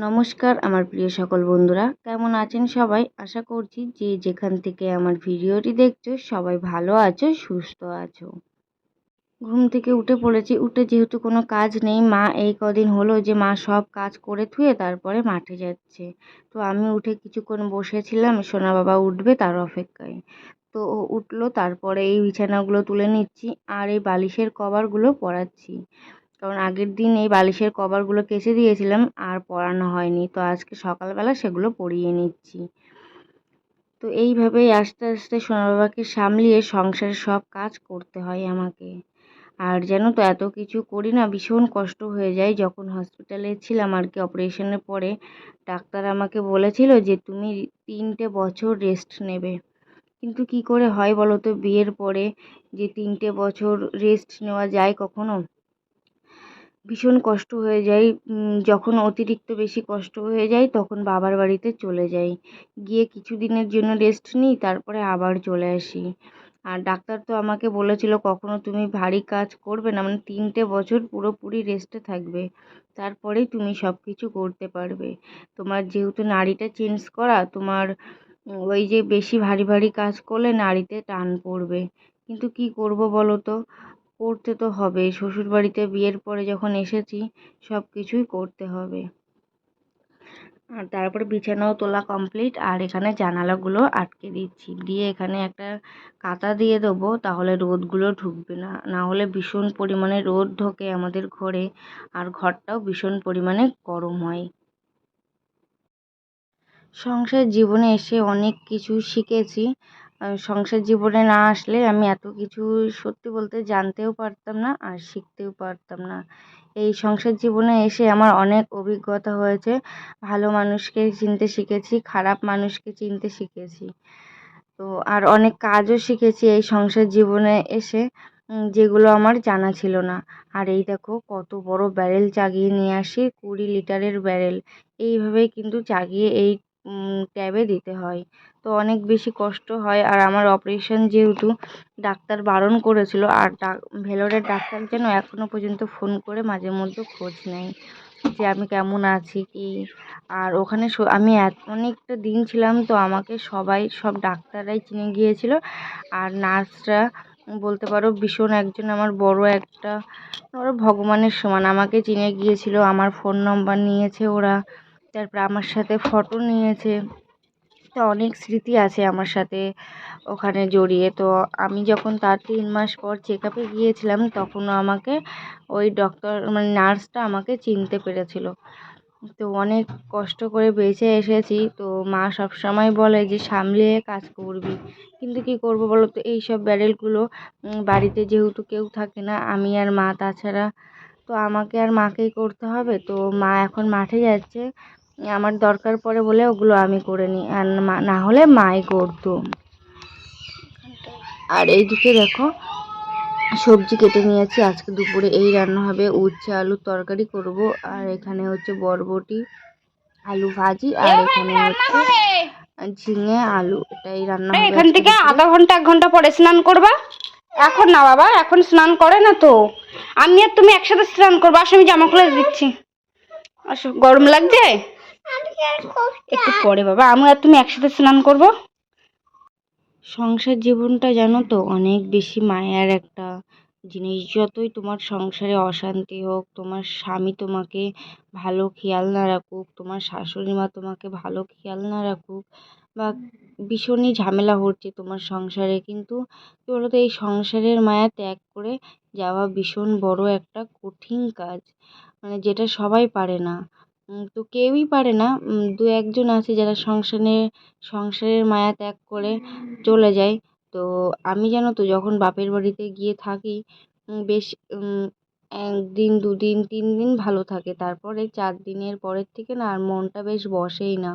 নমস্কার, আমার প্রিয় সকল বন্ধুরা। কেমন আছেন সবাই? আশা করছি যে যেখান থেকে আমার ভিডিওটি দেখছ, সবাই ভালো আছো, সুস্থ আছো। ঘুম থেকে উঠে পড়েছি। উঠে যেহেতু কোনো কাজ নেই, মা এই কদিন হলো যে মা সব কাজ করে থুয়ে তারপরে মাঠে যাচ্ছে। তো আমি উঠে কিছুক্ষণ বসেছিলাম, সোনা বাবা উঠবে তার অপেক্ষায়। তো উঠল, তারপরে এই বিছানাগুলো তুলে নিচ্ছি আর এই বালিশের কভারগুলো পরাচ্ছি। কারণ আগের দিন এই বালিশের কভারগুলো কেচে দিয়েছিলাম, আর পরানো হয়নি। তো আজকে সকালবেলা সেগুলো পরিয়ে নিচ্ছি। তো এইভাবেই আস্তে আস্তে সোনা বাবাকে সামলিয়ে সংসারের সব কাজ করতে হয় আমাকে। আর যেন তো এত কিছু করি না, ভীষণ কষ্ট হয়ে যায়। যখন হসপিটালে ছিলাম আর কি অপারেশনের পরে, ডাক্তার আমাকে বলেছিল যে তুমি তিনটে বছর রেস্ট নেবে। কিন্তু কি করে হয় বলো তো, বিয়ের পরে যে তিনটে বছর রেস্ট নেওয়া যায় কখনো? ভীষণ কষ্ট হয়ে যায়। যখন অতিরিক্ত বেশি কষ্ট হয়ে যায়, তখন বাবার বাড়িতে চলে যাই। গিয়ে কিছু দিনের জন্য রেস্ট নিই, তারপরে আবার চলে আসি। আর ডাক্তার তো আমাকে বলেছিল, কখনো তুমি ভারী কাজ করবে না। মানে তিনটে বছর পুরোপুরি রেস্টে থাকবে। তারপরেই তুমি সব কিছু করতে পারবে। তোমার যেহেতু নাড়িটা চেঞ্জ করা, তোমার ওই যে বেশি ভারী ভারী কাজ করলে নাড়িতে টান পড়বে। কিন্তু কি করব বলো তো? করতে তো হবে। শ্বশুরবাড়িতে বিয়ের পরে যখন এসেছি সব কিছুই করতে হবে। আর তারপরে বিছানাও তোলা কমপ্লিট আর এখানে জানালাগুলো আটকে দিচ্ছি। দিয়ে এখানে একটা কাঁথা দিয়ে দেবো, তাহলে রোদগুলো ঢুকবে না। না হলে ভীষণ পরিমাণে রোদ ঢোকে আমাদের ঘরে, আর ঘরটাও ভীষণ পরিমাণে গরম হয়। সংসার জীবনে এসে অনেক কিছু শিখেছি। সংসার জীবনে না আসলে আমি এত কিছু সত্যি বলতে জানতেও পারতাম না আর শিখতেও পারতাম না। এই সংসার জীবনে এসে আমার অনেক অভিজ্ঞতা হয়েছে। ভালো মানুষকে চিনতে শিখেছি, খারাপ মানুষকে চিনতে শিখেছি। তো আর অনেক কাজও শিখেছি এই সংসার জীবনে এসে যেগুলো আমার জানা ছিল না। আর এই দেখো কত বড় ব্যারেল চাগিয়ে নিয়ে আসি, কুড়ি লিটারের ব্যারেল। এইভাবেই কিন্তু চাগিয়ে এই ট্যাবে দিতে হয়। তো অনেক বেশি কষ্ট হয়। আর আমার অপারেশন যেহেতু ডাক্তার বারণ করেছিল, আর ভেলোরের ডাক্তার যেন এখনও পর্যন্ত ফোন করে মাঝে মধ্যে খোঁজ নেয় যে আমি কেমন আছি, কি? আর ওখানে আমি এত, অনেকটা দিন ছিলাম, তো আমাকে সবাই, সব ডাক্তাররাই চিনে গিয়েছিল। আর নার্সরা বলতে পারো ভীষণ একজন আমার বড় একটা ওরা ভগবানের সমান। আমাকে চিনে গিয়েছিল, আমার ফোন নম্বর নিয়েছে ওরা। তারপরে আমার সাথে ফটো নিয়েছে। তো অনেক স্মৃতি আছে আমার সাথে ওখানে জড়িয়ে। তো আমি যখন তার তিন মাস পর চেক আপে গিয়েছিলাম, তখনও আমাকে ওই ডক্টর মানে নার্সটা আমাকে চিনতে পেরেছিল। তো অনেক কষ্ট করে বেঁচে এসেছি। তো মা সব সময় বলে যে সামলিয়ে কাজ করবি। কিন্তু কী করব বলো তো? এইসব ব্যারেলগুলো বাড়িতে যেহেতু কেউ থাকে না, আমি আর মা তাছাড়া, তো আমাকে আর মাকেই করতে হবে। তো মা এখন মাঠে যাচ্ছে। আমার দরকার পড়ে বলে ওগুলো আমি করে নিই। আর না হলে মাই করতো। আর এইদিকে দেখো সবজি কেটে নিয়েছি। আজকে দুপুরে এই রান্না হবে উচ্ছে আলুর তরকারি করব। আর এখানে হচ্ছে বরবটি আলু ভাজি আর এখানে হচ্ছে ঝিঙে আলু। এটাই রান্না হবে এখান থেকে আধা ঘণ্টা এক ঘণ্টা পরে স্নান করবা। এখন না বাবা এখন স্নান করে না তো। আমি আর তুমি একসাথে স্নান করব। আসো আমি জামা খুলে দিচ্ছি। আসো গরম লাগছে? একটু পরে বাবা আমি আর তুমি একসাথে স্নান করব? সংসার জীবনটা জানো তো, অনেক বেশি মায়ার একটা জিনিস। যতই তোমার সংসারে অশান্তি হোক, তোমার স্বামী তোমাকে ভালো খেয়াল না রাখুক, তোমার শাশুড়ি মা তোমাকে ভালো খেয়াল না রাখুক, বা ভীষণই ঝামেলা হচ্ছে তোমার সংসারে। কিন্তু কী বলতো, এই সংসারের মায়া ত্যাগ করে যাওয়া ভীষণ বড় একটা কঠিন কাজ। মানে যেটা সবাই পারে না। তো কেউই পারে না। দু একজন আছে যারা সংসারে, সংসারের মায়া ত্যাগ করে চলে যায়। তো আমি জানো তো, যখন বাপের বাড়িতে গিয়ে থাকি বেশ একদিন, দুদিন তিন দিন ভালো থাকে। তারপরে চার দিনের পরের থেকে না আর মনটা বেশ বসেই না।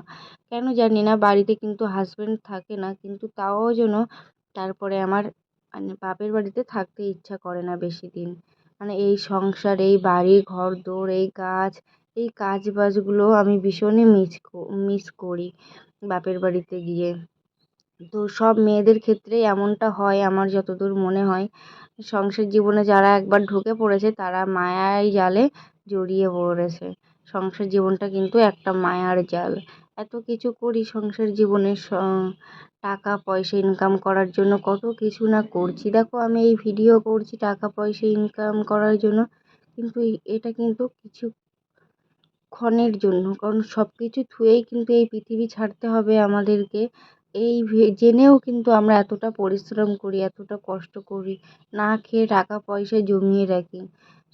কেন জানি না, বাড়িতে কিন্তু হাজব্যান্ড থাকে না, কিন্তু তাও যেন তারপরে আমার মানে বাপের বাড়িতে থাকতে ইচ্ছা করে না বেশি দিন। মানে এই সংসার, এই বাড়ি, ঘর, দোর, এই গাছ এই কাজ বাজগুলো আমি ভীষণই মিস মিস করি বাপের বাড়িতে গিয়ে। তো সব মেয়েদের ক্ষেত্রেই এমনটা হয়, আমার যতদূর মনে হয়, সংসার জীবনে যারা একবার ঢুকে পড়েছে তারা মায়ায় জালে জড়িয়ে পড়েছে। সংসার জীবনটা কিন্তু একটা মায়ার জাল। এত কিছু করি সংসার জীবনে টাকা পয়সা ইনকাম করার জন্য কত কিছু না করছি। দেখো আমি এই ভিডিও করছি টাকা পয়সা ইনকাম করার জন্য, কিন্তু এটা কিন্তু কিছু ক্ষণের জন্য। কারণ সব কিছু থুয়েই কিন্তু এই পৃথিবী ছাড়তে হবে আমাদেরকে। এই জেনেও কিন্তু আমরা এতটা পরিশ্রম করি, এতটা কষ্ট করি, না খেয়ে টাকা পয়সা জমিয়ে রাখি।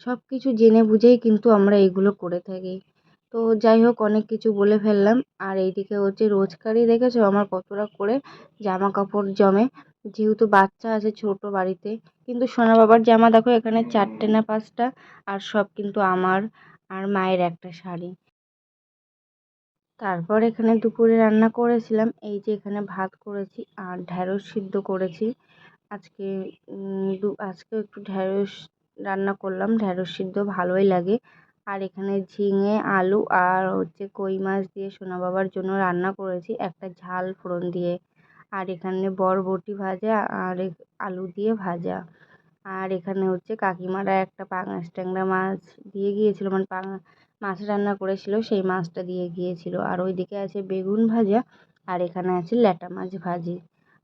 সব কিছু জেনে বুঝেই কিন্তু আমরা এগুলো করে থাকি। তো যাই হোক, অনেক কিছু বলে ফেললাম। আর এইদিকে হচ্ছে রোজকারই দেখেছ আমার কতটা করে জামা কাপড় জমে। যেহেতু বাচ্চা আছে ছোট বাড়িতে। কিন্তু সোনা বাবার জামা দেখো এখানে চারটে না পাঁচটা। আর সব কিন্তু আমার। আর মায়ের একটা শাড়ি। তারপর এখানে দুপুরে রান্না করেছিলাম। এই যে এখানে ভাত করেছি আর ঢ্যাঁড়স সিদ্ধ করেছি। আজকে দু, আজকে একটু ঢ্যাঁড়স রান্না করলাম। ঢ্যাঁড়স সিদ্ধ ভালোই লাগে। আর এখানে ঝিঙে, আলু আর হচ্ছে কই মাছ দিয়ে সোনা বাবার জন্য রান্না করেছি। একটা ঝাল ফোড়ন দিয়ে। আর এখানে বরবটি ভাজা আর আলু দিয়ে ভাজা। আর এখানে হচ্ছে কাকিমারা একটা পাঙাশ ট্যাংরা মাছ দিয়ে গিয়েছিল মানে পাঙা, মাছ রান্না করেছিল, সেই মাছটা দিয়ে গিয়েছিল। আর ওইদিকে আছে বেগুন ভাজা, আর এখানে আছে ল্যাটা মাছ ভাজি।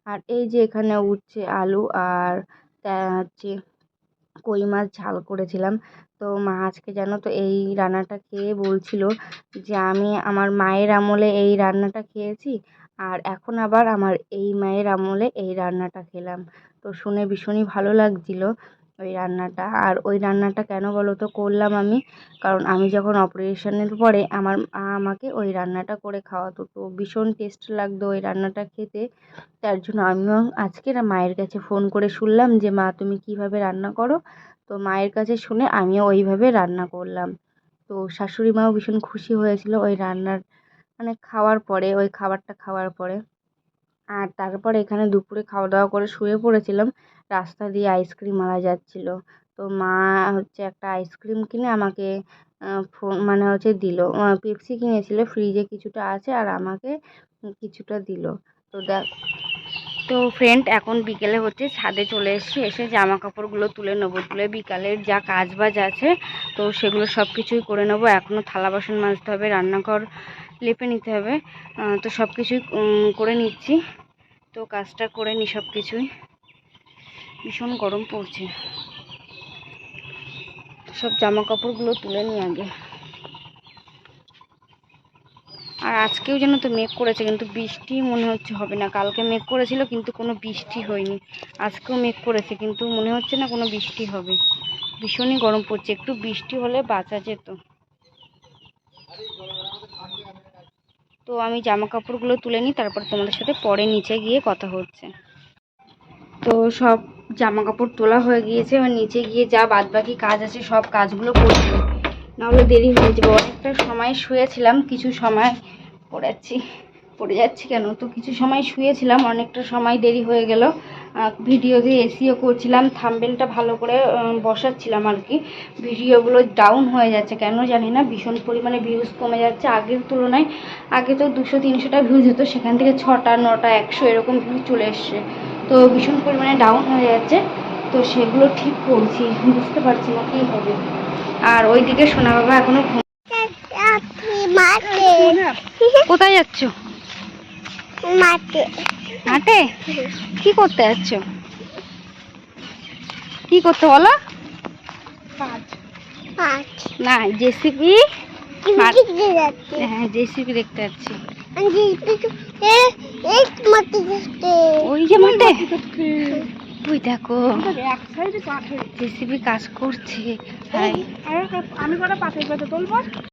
আর এই যে এখানে উঠছে আলু আর হচ্ছে কই মাছ ঝাল করেছিলাম। তো মা আজকে জানো তো এই রান্নাটা খেয়ে বলছিল যে আমি আমার মায়ের আমলে এই রান্নাটা খেয়েছি, আর এখন আবার আমার এই মায়ের আমলে এই রান্নাটা খেলাম। তো শুনে ভীষণই ভালো লাগছিল ওই রান্নাটা। আর ওই রান্নাটা কেন বলো তো করলাম আমি? কারণ আমি যখন অপারেশনের পরে আমার মা আমাকে ওই রান্নাটা করে খাওয়াতো, তো ভীষণ টেস্ট লাগতো ওই রান্নাটা খেতে। তার জন্য আমিও আজকে মায়ের কাছে ফোন করে শুনলাম যে, মা, তুমি কীভাবে রান্না করো? তো মায়ের কাছে শুনে আমিও ওইভাবে রান্না করলাম। তো শাশুড়ি মাও ভীষণ খুশি হয়েছিল ওই রান্নার মানে খাওয়ার পরে, ওই খাবারটা খাওয়ার পরে। আর তারপর এখানে দুপুরে খাওয়া দাওয়া করে শুয়ে পড়েছিলাম। রাস্তা দিয়ে আইসক্রিম আনা যাচ্ছিল। তো মা হচ্ছে একটা আইসক্রিম কিনে আমাকে ফোন মানে হচ্ছে দিল। পেপসি কিনেছিল ফ্রিজে কিছুটা আছে আর আমাকে কিছুটা দিল। তো দেখ, তো ফ্রেন্ড এখন বিকেলে হচ্ছে ছাদে চলে এসেছি, এসে জামা কাপড়গুলো তুলে নেব। তুলে বিকালের যা কাজ বাজ আছে, তো সেগুলো সব কিছুই করে নেব। এখনও থালা বাসন মাজতে হবে, রান্নাঘর লেপে নিতে হবে। তো সব কিছুই করে নিচ্ছি। তো কাজটা করে নিই সব কিছুই ভীষণ গরম পড়ছে। সব জামা কাপড়গুলো তুলে নিই আগে। আর আজকেও যেন তো মেঘ করেছে, কিন্তু বৃষ্টি মনে হচ্ছে হবে না। কালকে মেঘ করেছিল, কিন্তু কোনো বৃষ্টি হয়নি। আজকেও মেঘ করেছে, কিন্তু মনে হচ্ছে না কোনো বৃষ্টি হবে। ভীষণই গরম পড়ছে। একটু বৃষ্টি হলে বাঁচা যেত। তো আমি জামা কাপড়গুলো তুলে নিই, তারপর তোমাদের সাথে পরে নিচে গিয়ে কথা হচ্ছে। তো সব জামা কাপড় তোলা হয়ে গিয়েছে, এবার নিচে গিয়ে যা বাদ বাকি কাজ আছে সব কাজগুলো করছি। নাহলে দেরি হয়ে যাবে। অনেকটা সময় শুয়েছিলাম, কিছু সময় পড়েছি পড়ে যাচ্ছি কেন? তো কিছু সময় শুয়েছিলাম, অনেকটা সময় দেরি হয়ে গেল। ভিডিও দিয়ে এসিও করছিলাম থাম্বেলটা ভালো করে বসাচ্ছিলাম আর কি। ভিডিওগুলো ডাউন হয়ে যাচ্ছে কেন জানি না, ভীষণ পরিমাণে ভিউজ কমে যাচ্ছে। আগের তুলনায়, আগে তো দুশো, তিনশোটা ভিউজ হতো, সেখান থেকে ছটা, নটা, একশো এরকম ভিউ চলে এসছে। তো ভীষণ পরিমাণে ডাউন হয়ে যাচ্ছে। তো সেগুলো ঠিক করছি, বুঝতে পারছি না কী হবে। আর ওইদিকে সোনা বাবা এখনও ঘুম মাঠে কোথায় যাচ্ছ? মাঠে। মাঠে? কি করতে যাচ্ছ? কি করতে বলো? না জেসিপি হ্যাঁ জেসিপি দেখতে যাচ্ছি। আমি এই মাটি যাচ্ছে। ওই যে মাঠে? ওই দেখো জেসিপি কাজ করছে। আমি কটা পাথর তুলবো?